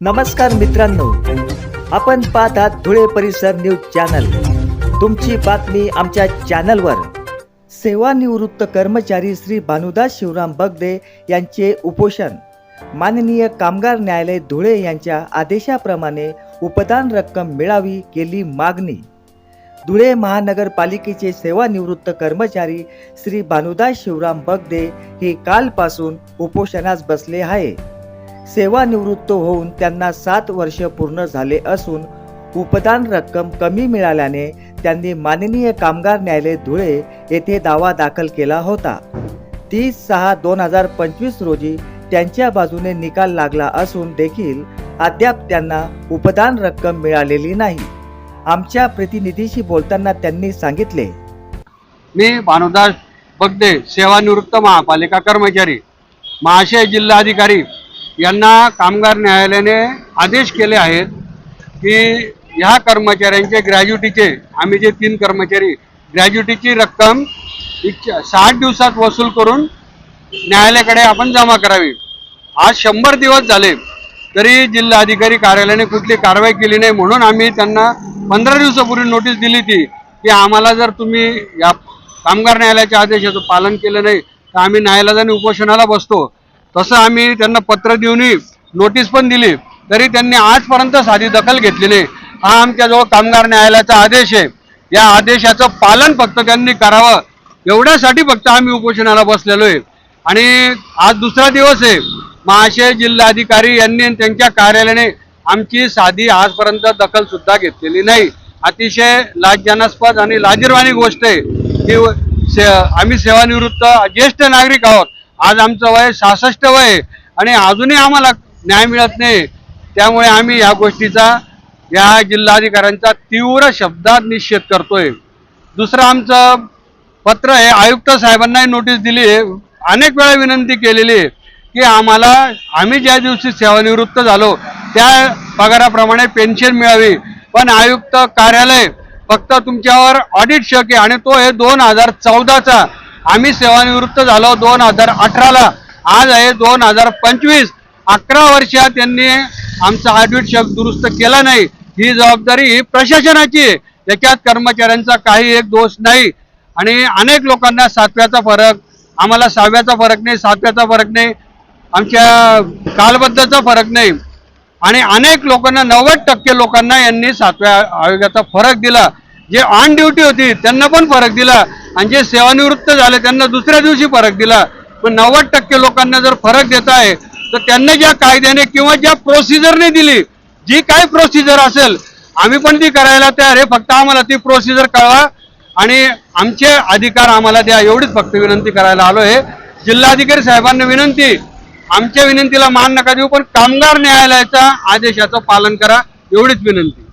नमस्कार मित्रांनो. आपण पाहत आहात धुळे परिसर न्यूज चॅनल. तुमची बातमी आमच्या चॅनलवर. सेवानिवृत्त कर्मचारी श्री भानुदास शिवराम बगदे यांचे उपोषण. माननीय कामगार न्यायालय धुळे यांच्या आदेशाप्रमाणे उपदान रक्कम मिळावी केली मागणी. धुळे महानगरपालिकेचे सेवानिवृत्त कर्मचारी श्री भानुदास शिवराम बगदे हे कालपासून उपोषणास बसले आहे. सेवानिवृत्त होऊन त्यांना सात वर्ष पूर्ण झाले असून उपदान रक्कम कमी मिळाल्याने त्यांनी माननीय कामगार न्यायालय धुळे येथे दावा दाखल केला होता. तीस सहा दोन हजार पंचवीस रोजी त्यांच्या बाजूने निकाल लागला असून देखील अद्याप त्यांना उपदान रक्कम मिळालेली नाही. आमच्या प्रतिनिधीशी बोलताना त्यांनी सांगितले. मी भानुदास बगदे सेवानिवृत्त महापालिका कर्मचारी. महाशय जिल्हाधिकारी यांना कामगार न्यायालयाने आदेश केले आहेत की ह्या कर्मचाऱ्यांचे ग्रॅज्युटीचे आम्ही जे तीन कर्मचारी ग्रॅज्युटीची रक्कम इच्छा साठ दिवसात वसूल करून न्यायालयाकडे आपण जमा करावी. आज शंभर दिवस झाले तरी जिल्हाधिकारी कार्यालयाने कुठली कारवाई केली नाही म्हणून आम्ही त्यांना पंधरा दिवसापूर्वी नोटीस दिली ती की आम्हाला जर तुम्ही या कामगार न्यायालयाच्या आदेशाचं पालन केलं नाही तर आम्ही न्यायालयाने उपोषणाला बसतो. तसं आम्ही त्यांना पत्र देऊनही नोटीस पण दिली. तरी त्यांनी आजपर्यंत साधी दखल घेतली नाही हा आमच्याजवळ कामगार न्यायालयाचा आदेश आहे. या आदेशाचं पालन फक्त त्यांनी करावं. एवढ्यासाठी फक्त आम्ही उपोषणाला बसलेलो आहे. आणि आज दुसरा दिवस आहे. महाशय जिल्हाधिकारी यांनी त्यांच्या कार्यालयाने आमची साधी आजपर्यंत दखल सुद्धा घेतलेली नाही. अतिशय लाजजनास्पद आणि लाजीरवाणी गोष्ट आहे की से आम्ही सेवानिवृत्त ज्येष्ठ नागरिक आहोत. आज आमचं वय सहासष्ट वय आणि अजूनही आम्हाला न्याय मिळत नाही. त्यामुळे आम्ही या गोष्टीचा या जिल्हाधिकाऱ्यांचा तीव्र शब्दात निषेध करतोय. दुसरं आमचं पत्र आहे आयुक्त साहेबांनाही नोटीस दिली आहे. अनेक वेळा विनंती केलेली आहे की आम्हाला आम्ही ज्या दिवशी सेवानिवृत्त झालो त्या पगाराप्रमाणे पेन्शन मिळावी. पण आयुक्त कार्यालय फक्त तुमच्यावर ऑडिट शके आणि तो आहे दोन हजार चौदाचा. आम्ही सेवानिवृत्त झालो दोन हजार अठराला. आज आहे दोन हजार पंचवीस. अकरा वर्षात त्यांनी आमचा ऑडिट शक दुरुस्त केला नाही. ही जबाबदारी ही प्रशासनाची आहे. याच्यात कर्मचाऱ्यांचा काही एक दोष नाही. आणि अनेक लोकांना सातव्याचा फरक आम्हाला सहाव्याचा फरक नाही सातव्याचा फरक नाही आमच्या कालबद्धचा फरक नाही. आणि अनेक लोकांना नव्वद टक्के लोकांना यांनी सातव्या आयोगाचा फरक दिला. जे ऑन ड्युटी होती त्यांना पण फरक दिला. आणि जे सेवानिवृत्त झाले त्यांना दुसऱ्या दिवशी फरक दिला. पण नव्वद टक्के लोकांना जर फरक देत आहे तर त्यांना ज्या कायद्याने किंवा ज्या प्रोसिजरने दिली जी काय प्रोसिजर असेल आम्ही पण ती करायला तयार आहे. फक्त आम्हाला ती प्रोसिजर कळवा आणि आमचे अधिकार आम्हाला द्या. एवढीच फक्त विनंती करायला आलो आहे. जिल्हाधिकारी साहेबांना विनंती आमच्या विनंतीला मान नका देऊ पण कामगार न्यायालयाच्या आदेशाचं पालन करा. एवढीच विनंती.